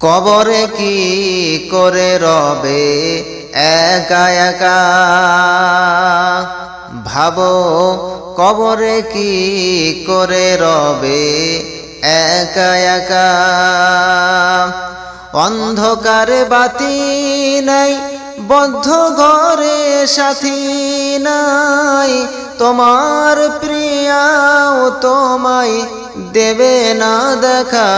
কবরে কি করে রবে? একা একা। ভাবো, কবরে কি করে রবে? একা একা। অন্ধকারে বাতি নাই, বদ্ধ ঘরে সাথী নাই। তোমার প্রিয়াও তোমায় দেবে না দেখা।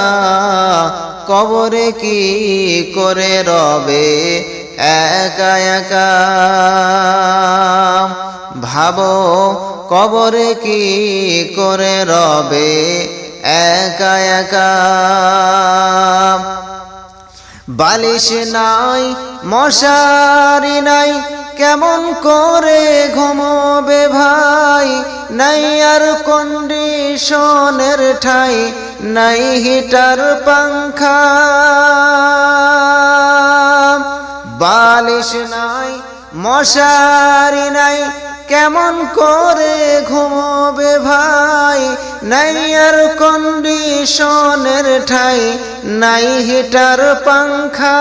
কবরে কি করে রবে? একা একা। ভাবো, কবরে কি করে রবে? একা একা। বালিশ নাই, মশারি নাই, কেমন করে ঘুমোবে ভাই? নাই আর কন্ডিশনের ঠাই। নাই হিটার পাংখা। বালিশ নাই, মশারি নাই, কেমন করে ঘুমোবে ভাই? নাই আর কন্ডিশনের ঠাই, নাই হিটার পাংখা।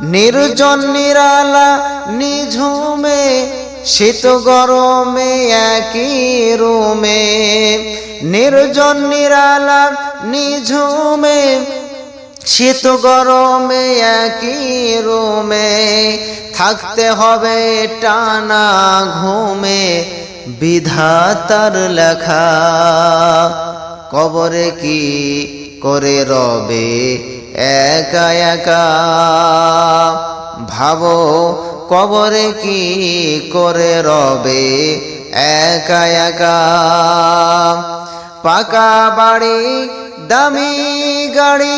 নির্জন নিরালা নিঝুমে, শীত গরমে একই রুমে। নির্জন নিরালা নিঝুমে, শীত গরমে একই রুমে, থাকতে হবে টানা ঘুমে, বিধাতার লেখা, কবরে কি করে রবে একা একা? ভাবো কবরে কি করে রবে একা একা। পাকা বাড়ি, দামি গাড়ি,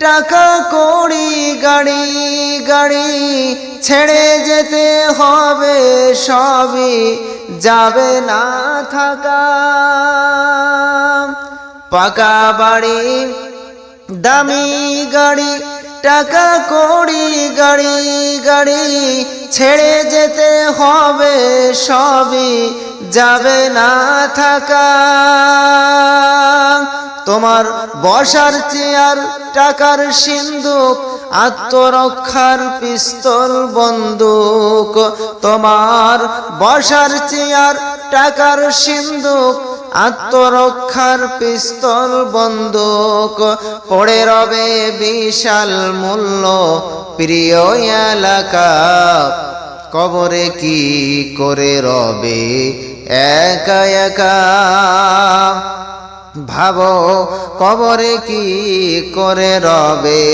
টাকা কড়ি, গাড়ি গাড়ি ছেড়ে যেতে হবে সবই যাবে না থাকা। পাকা বাড়ি, দামি গাড়ি, টাকা কড়ি, গাড়ি গাড়ি ছেড়ে যেতে হবে সবই যাবে না থাকা। তোমার বসার চেয়ার, টাকার সিন্ধুক আত্মরক্ষার পিস্তল, বন্দুক। তোমার বসার চেয়ার, টাকার সিন্ধুক আত্মরক্ষার পিস্তল, বন্দুক। পড়ে রবে বিশাল মূল্য প্রিয় এলাকা। কবরে কি করে রবে? একা একা ভাবো, কবরে কি করে রবে?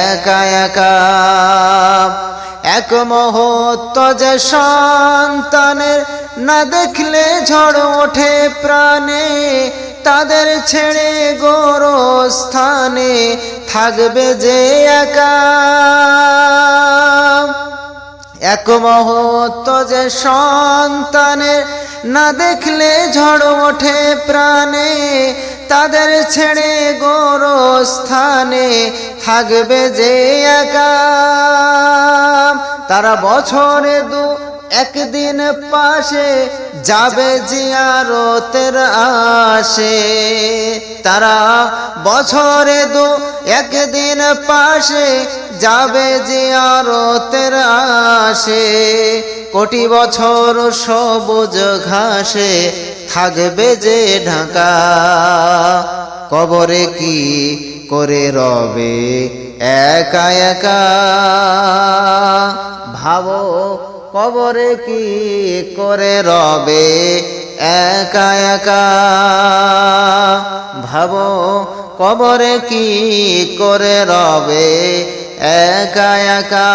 একা একা এক মুহূর্ত যে সন্তানের না দেখলে ঝড় ওঠে প্রাণে, তাদের ছেড়ে গোর স্থানে থাকবে যে একা। এক মহত্ব যে সন্তানের না দেখলে ঝড় ওঠে প্রাণে, তাদের ছেড়ে গোরস্থানে থাকবে যে একা। তারা বছরে দু একদিন পাশে যাবে জিয়ারতের আসে তারা বছরে দু, একদিন পাশে যাবে জিয়ারতের আসে কোটি বছর সবুজ ঘাসে থাকবে যে ঢাকা। কবরে কি করে রবে? একা একা। ভাবো কবরে কি করে রবে? একা একা ভাবো কবরে কি করে রবে? একা একা